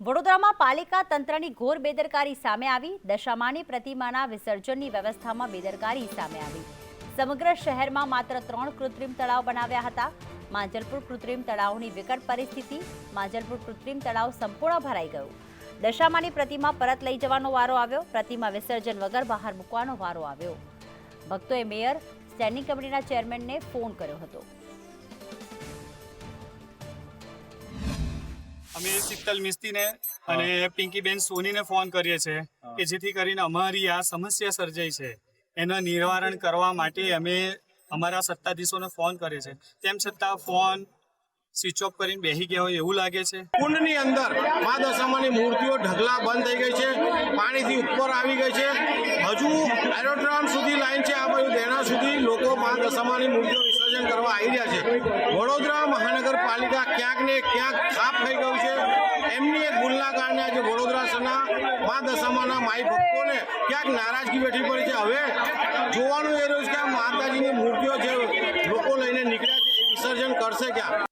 વડોદરામાં પાલિકા તંત્રની ઘોર બેદરકારી સામે આવી. દશામાની પ્રતિમાના વિસર્જનની વ્યવસ્થામાં બેદરકારી સામે આવી. સમગ્ર શહેરમાં માત્ર ત્રણ કૃત્રિમ તળાવ બનાવ્યા હતા. માંજલપુર કૃત્રિમ તળાવની વિકટ પરિસ્થિતિ, માંજલપુર કૃત્રિમ તળાવ સંપૂર્ણ ભરાઈ ગયું. દશામાની પ્રતિમા પરત લઈ જવાનો વારો આવ્યો. પ્રતિમા વિસર્જન વગર બહાર મૂકવાનો વારો આવ્યો. ભક્તોએ મેયર, સ્ટેન્ડિંગ કમિટીના ચેરમેનને ફોન કર્યો હતો. અમે શીતલ મિસ્તીને અને પિંકીબેન સોનીને ફોન કરીએ છીએ કે જેથી કરીને અમારી આ સમસ્યા સર્જાઈ છે. એના નિવારણ કરવા માટે અમે અમારા સત્તાધીશોને ફોન કરીએ છીએ. તેમ છતાં ફોન સ્વિચ ઓફ કરીને બેસી ગયા હોય એવું લાગે છે. કુંડની અંદર મા દશામાની મૂર્તિઓ ઢગલા બંધ થઈ ગઈ છે. પાણીથી ઉપર આવી ગઈ છે. હજુ એરોડ્રોમ સુધી લાઈન છે. આ બાજુ દેણા સુધી લોકો મા દશામાની મૂર્તિઓ વિસર્જન કરવા આવી રહ્યા છે. વડોદરા મહાનગરપાલિકા ક્યાંક ને ક્યાંક ખાપ થઈ ગયું છે એમની એક ભૂલના કારણે આજે વડોદરા શહેરના મા દશામાના માઈ ભક્તોને ક્યાંક નારાજગી બેઠી પડી છે. હવે જોવાનું એ રહ્યું છે કે આ માતાજીની મૂર્તિઓ જે લોકો લઈને નીકળ્યા છે એ વિસર્જન કરશે ક્યાં?